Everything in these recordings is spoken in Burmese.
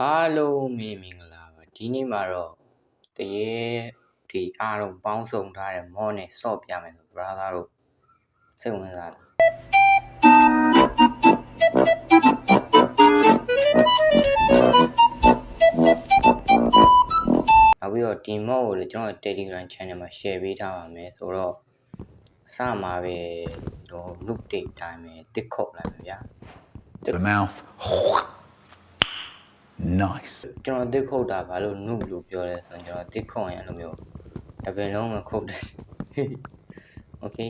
အားလုံးမင်္ဂလာပါဒီနေ့မှာတော့တရေဒီအားလုံးပေါင်းစုံထားတဲ့မောနဲ့ဆော့ပြမယ်ဆို brother တို့စိတ်ဝင်စားတယ်နောက်ပြီးတော့ဒီမောကိုလည်းကျွန်တော် Telegram channel မှာ share ပေးထားပါမယ်ဆိုတော့အစမှာပဲတော့ loop date တိုင်းပဲတစ်ခုတ်လိုက်မယ်ဗျာ the mouth. nice. ကျွန်တော်တစ်ခုတ်တာဘာလို့ noob လို့ပြောလဲဆိုတော့ကျွန်တော်တစ်ခုတ်ရင်အဲ့လိုမျိုးတပင်လုံးမခုတ်တယ် Okay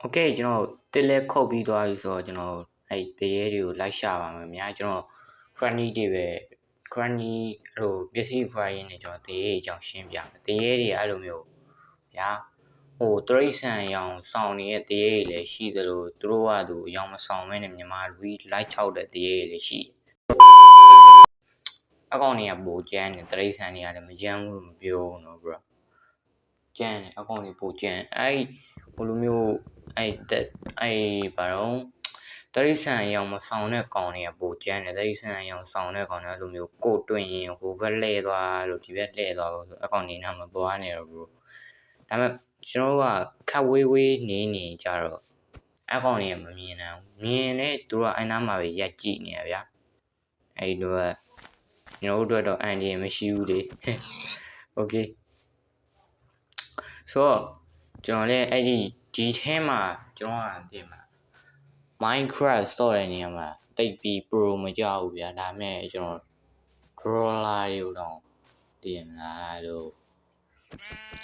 โอเคကျွန်တော်တစ်လဲခုတ်ပြီးသွားပြီဆိုတော့ကျွန်တော်အဲ့တရေတွေကိုလိုက်ရှာပါမယ်အများကျွန်တော် cranny တွေပဲ cranny အဲ့လိုပစ္စည်း file နဲ့ကျွန်တော်တရေအကြောင်းရှင်းပြမယ်တရေတွေအဲ့လိုမျိုးဗျာ ဟိုတရိษံရောင်စောင်းနေတဲ့တရေတွေလည်းရှိသလိုသူတို့ကသူရောင်မဆောင်မဲနဲ့မြန်မာ read light 6တဲ့တရေတွေလည်းရှိတယ်အကောင်တွေကပိုကျန်းတယ်တရိษံတွေကလည်းမကျန်းဘူးလို့မပြောဘူးနော် bro ကျန်းတယ်အကောင်တွေပိုကျန်းအဲ့ဟိုလိုမျိုးအဲ့တက်အဲ့ဘာတော့တရိษံရောင်မဆောင်တဲ့ကောင်တွေကပိုကျန်းတယ်တရိษံရောင်ဆောင်တဲ့ကောင်တွေကလိုမျိုးကိုတွင်ရင်ဟိုဘက်လှည့်သွားလို့ဒီဘက်လှည့်သွားလို့ဆိုအကောင်နေနာမသွားနေတော့ bro ဒါပေမဲ့ ကျွန်တော်တို့ကခက်ဝေးဝေးနေနေကြတော့အကောင်တွေကမမြင်နိုင်ဘူးမြင်လဲသူတို့ကအဲ့နားမှာပဲရက်ကြည့်နေရဗျာအဲ့ဒီတော့ကျွန်တော်တို့အတွက်တော့အန်ဒီမရှိဘူးလေ โอเคဆိုတော့ကျွန်တော်လည်းအဲ့ဒီဒီထဲမှာကျွန်တော်ကသိမှာ Minecraft ဆော့တဲ့နေရာမှာတိတ်ပြီး pro မကြောက်ဘူးဗျာဒါပေမဲ့ကျွန်တော် crawler တွေကိုတော့သိရမလားလို့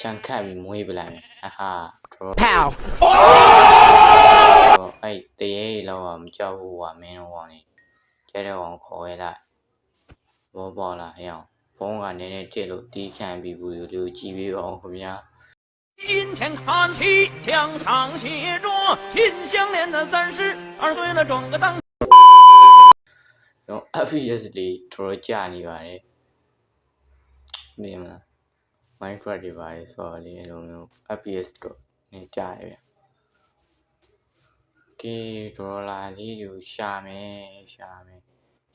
ချန်ခတ်ပြီးမွေးပလိုက်မယ်ဟာဟာ draw Pow! တော့အဲ့တရေကြီးလောက်မကြောက်ဘူးကွာမင်းတို့ကောင်နေကျဲတဲ့ကောင်ခေါ်ရလိုက်ဘောပေါ်လာဟဲ့အောင်ဖုန်းကနည်းနည်းတစ်လို့တီးခံပြီးဘူးလို့ကြည်ပြီးပါအောင်ခင်ဗျာ 金钱看齐，墙上写着“心相连”的三十二岁了，转个当。 တော့ obviously တော်တော်ကြာနေပါတယ်မြင်မလား Minecraft တွေပါလေဆိုတော့လေအဲ့လိုမျိုး FPS တော့နေကြရဗျ။ကေဒေါ်လာလေးကိုရှာမယ်ရှာမယ်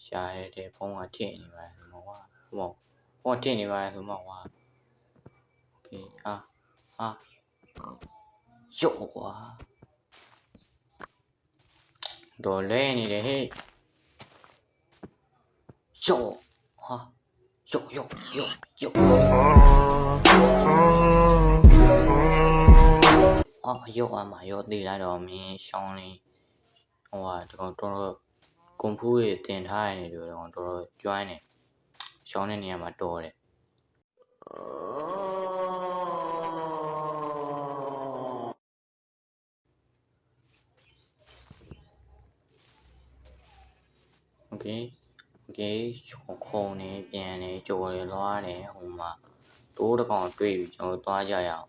ရှာရတဲ့ဖုန်းကထည့်နေပါလေမဟုတ်ဘူးမဟုတ်ဖုန်းထည့်နေပါလေဆိုမှဟာ။ Okay ဟာဟာရော့ကွာဒေါ်လဲနေတယ်ဟေ့ရော့ဟာ yo yo yo yo အော်ရော့အမရော့တည်လိုက်တော့မင်းရှောင်းလေးဟိုဟာဒီကောင်တော်တော်ကွန်ဖူးတွေတင်ထားရတယ်လို့တော့တော်တော်ကျွမ်းတယ်ရှောင်းတဲ့နေရာမှာတော်တယ်โอเค ဂိတ်ခုံနေပြန်နေကြော်ရလွားတယ်ဟိုမှာတိုးတကောင်တွေ့ပြီးကျွန်တော်သွားကြရအောင်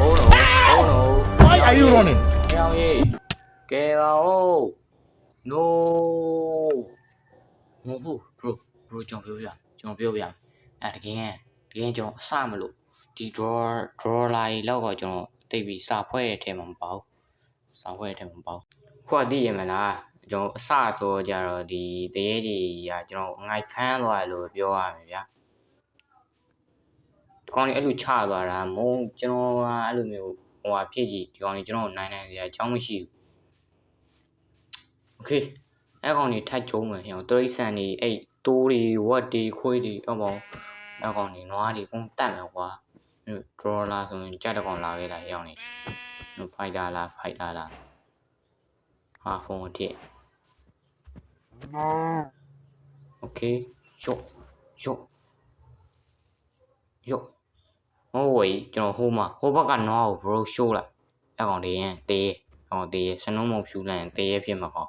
ဟိုးနော်ဟိုးနော် Why are you running? ကြောင်ရေးကဲပါဦး no မဟုတ်ဘူး bro bro ကျွန်တော်ပြောပြကျွန်တော်ပြောပြအဲတကယ်တကယ်ကျွန်တော်အစမလို့ဒီ draw draw line လောက်တော့ကျွန်တော်တိတ်ပြီးစာဖွဲ့တဲ့ထဲမှာမပါဘူး ဖွဲ့တဲ့ထဲမှာမပေါ့ခုကသိရမလားကျွန်တော်အစဆိုကြတော့ဒီတရေကြီးကကျွန်တော်ငိုက်ခမ်းသွားတယ်လို့ပြောရမယ်ဗျာဒီကောင်ကြီးအဲ့လိုချသွားတာမဟုတ်ကျွန်တော်ကအဲ့လိုမျိုးဟိုဟာဖြစ်ကြီးဒီကောင်ကြီးကျွန်တော်နိုင်နိုင်စရာအကြောင်းမရှိဘူး โอเคအဲ့ကောင်ကြီးထတ်ကျုံးမယ်ဟိအောင်တရိษံနေအဲ့တိုးတွေဝက်တွေခွေးတွေအပေါင်းအဲ့ကောင်ကြီးနွားတွေကုန်တတ်မယ်ကွာအဲ့ draw လာဆိုရင်ကြက်တကောင်လာခဲ့တာဟိအော င်နေ fighter လား fighter လားဟာဖုန်းအထစ်โอเคယော့ယော့ယော့ဟိုဝေးကျွန်တော်ဟိုမှာဟိုဘက်ကနွားကို bro show လိုက်အဲ့ကောင်တွေရင်တေးဟောတေးစနုံးမုံဖြူလိုက်ရင်တေးရဖြစ်မှာကော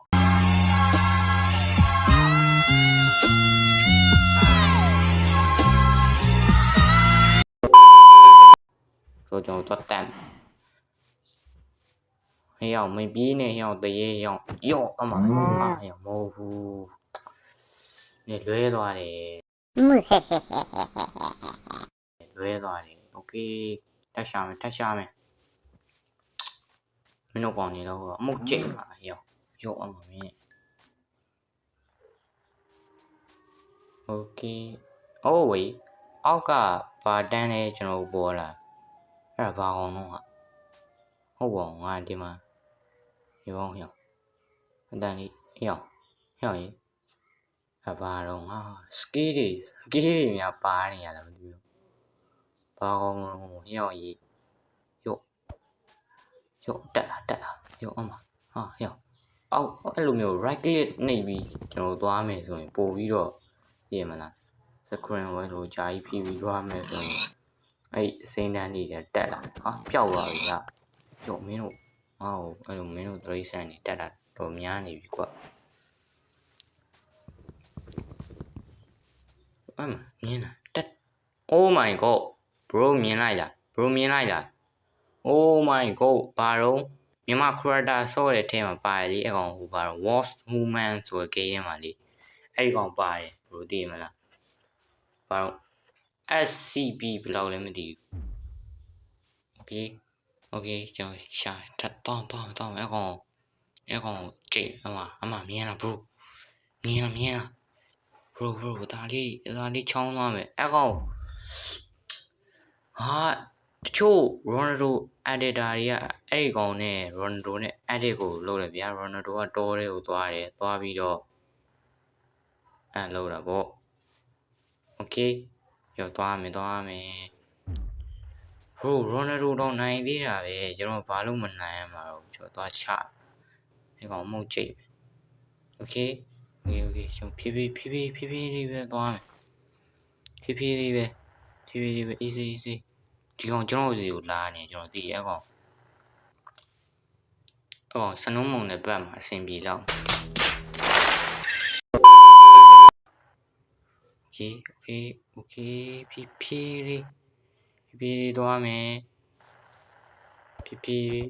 ဆိုကျွန်တော်တော့တန် ဟေးအောင်မပြေးနဲ့ဟေးအောင်တရေဟေးအောင်ယော့အမအာဟေးအောင်မဟုတ်ဘူးနေလွဲသွားတယ်လွဲသွားတယ်โอเคတက်ရှာမယ်တက်ရှာမယ် မင်းတို့ကောင်နေတော့အမုတ်ကျိတ်ပါရောရောအမမင်းโอเคအိုးဝေးအောက်ကဘာတန်းလဲကျွန်တော်ပေါ်လာအဲ့ဒါဘာကောင်တော့ဟာဟုတ်ပါဘူးငါဒီမှာ ဒီကောင်ဟျောအတန်လေးဟျောဟျောရေအဘာတော့ငါစကီးတွေစကီးတွေများပါနေရတာမသိဘူးဘာကောင်တော့ဟျောရေရော့ရော့တက်လာတက်လာရော့အမဟာဟျောအောက်အဲ့လိုမျိုး right click နှိပ်ပြီးကျွန်တော်သွားမယ်ဆိုရင်ပို့ပြီးတော့ပြည့်မလား screen ဝဲလို့ဂျာကြီးဖြီးပြီးသွားမယ်ဆိုရင်အဲ့စိမ့်တန်းလေးတက်တက်လာဟာပျောက်သွားပြီလားကြော့မင်းတို့ ငါ့ကိုအဲ့လိုမင်းတို့သတိဆန်နေတက်တာတော့များနေပြီကွာအမမြင်လားတက် Oh my god bro မြင်လိုက်လား bro မြင်လိုက်လား Oh my god ဘာတော့မြန်မာ creator ဆော့တဲ့ထဲမှာပါတယ်လေအကောင်ဟိုဘာတော့ Wars Movement ဆိုတဲ့ game ထဲမှာလေအဲ့ဒီကောင်ပါတယ် bro သိရမလားဘာတော့ SCP ဘယ်လောက်လဲမသိဘူး Okay Okay ကျွန်တော်ရှာထပ်တော့တော့တော့အကောင်အကောင်ကြိတ်အမအမမြင်လား bro မြင်လားမြင်လား bro bro ဒါလေးဒါလေးချောင်းသွားမယ်အကောင်ဟာတချို့ Ronaldo editor တွေကအဲ့ဒီကောင်နဲ့ Ronaldo နဲ့ edit ကိုလုပ်တယ်ဗျာ Ronaldo ကတောထဲကိုသွားတယ်သွားပြီးတော့အဲ့လုပ်တာပေါ့ Okay ရောသွားမယ်သွားမယ် bro Ronaldo တော့နိုင်သေးတာပဲကျွန်တော်ဘာလို့မနိုင်ရမှာတော့ကျွန်တော်သွားချဒီကောင်မဟုတ်ကြိတ်မယ် Okay okay okay ကျွန်တော်ဖြည်းဖြည်းဖြည်းဖြည်းဖြည်းဖြည်းလေးပဲသွားမယ်ဖြည်းဖြည်းလေးပဲဖြည်းဖြည်းလေးပဲ easy easy ဒီကောင်ကျွန်တော်စီကိုလာနေကျွန်တော်သိရအကောင်အကောင်စနုံးမုံတဲ့ဘက်မှာအဆင်ပြေလောက် Okay okay okay ဖြည်းဖြည်းလေး ဖြည်းဖြည်းလေးသွားမယ်ဖြည်းဖြည်းလေး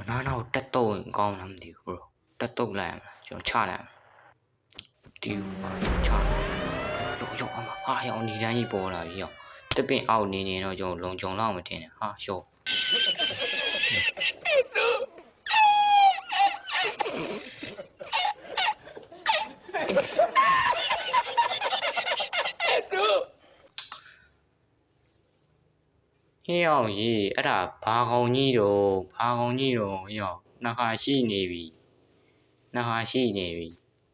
အနားနာကိုတက်တော့ရင်ကောင်းလားမသိဘူး bro တက်တော့လိုက်ရမလားကျွန်တော်ချလိုက်ရမလားဒီပါချလိုက်ရောရောအမဟာရောဒီတန်းကြီးပေါ်လာပြီရောတပင်အောက်နေနေတော့ကျွန်တော်လုံကြုံလောက်မထင်နဲ့ဟာရှော့ ရောင်ကြီးအဲ့ဒါဘာကောင်ကြီးတော့ဘာကောင်ကြီးတော့ရောနှစ်ခါရှိနေပြီနှစ်ခါရှိနေပြီ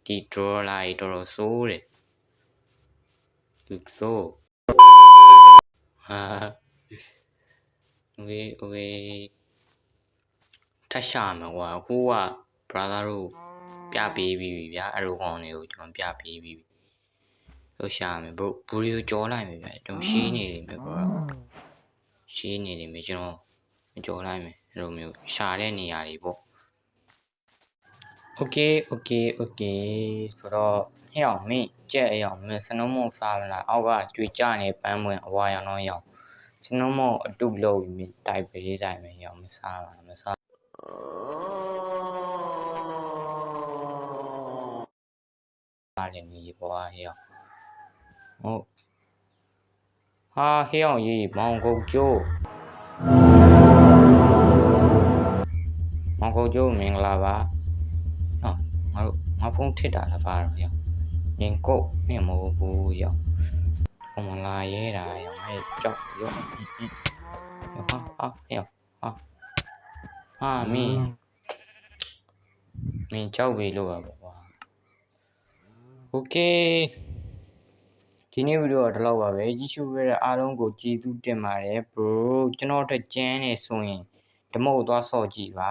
ဒီဒရော်လာကြီးတော်တော်ဆိုးတယ်သူဆိုးဟာ okay okay ထပ်ရှာမှာကွာအခုက brother တို့ပြပေးပြီးပြီဗျာအဲ့လိုကောင်တွေကိုကျွန်တော်ပြပေးပြီးပြီဆိုရှာမယ်ဘို့ဘူးလေးကိုကြောလိုက်မယ်ဗျာကျွန်တော်ရှင်းနေနေမယ်ပေါ့ ရှင်းနေနေမယ်ကျွန်တော်ကြော်လိုက်မယ်အဲ့လိုမျိုးရှာတဲ့နေရာတွေပေါ့ Okay okay okay ဆိုတော့ဟဲ့အောင်မင်းကြက်အရောင်မင်းစနုံးမုံစားမလားအောက်ကကြွေကြနေပန်းပွင့်အဝါရောင်တော့ရောင်စနုံးမုံအတုလို့ပြီးမင်းတိုက်ပေးလိုက်မယ်ရောင်မစားပါမစားအားလည်းနေကွာဟဲ့အောင်ဟုတ် ဟာဟဲ့အောင်ကြီးမောင်ကုန်ကျိုး မောင်ကုန်ကျိုးမင်္ဂလာပါဟောငါတို့ငါဖုန်းထစ်တာလားပါတော့ရောငင်ကုတ်မင်းမဟုတ်ဘူးရောဖုန်းမလာရဲတာရောမဲကြောက်ရောဟာဟာရောဟာဟာမင်းမင်းကြောက်ပြီလို့ပါကွာโอเค ဒီနေ့ဗီဒီယိုကတော့ဒီလောက်ပါပဲကြည့်ရှုခဲ့တဲ့အားလုံးကိုကျေးဇူးတင်ပါတယ် bro ကျွန်တော်ထက်ကျန်းနေဆိုရင်ဓမ္မကိုသွားဆော့ကြည့်ပါ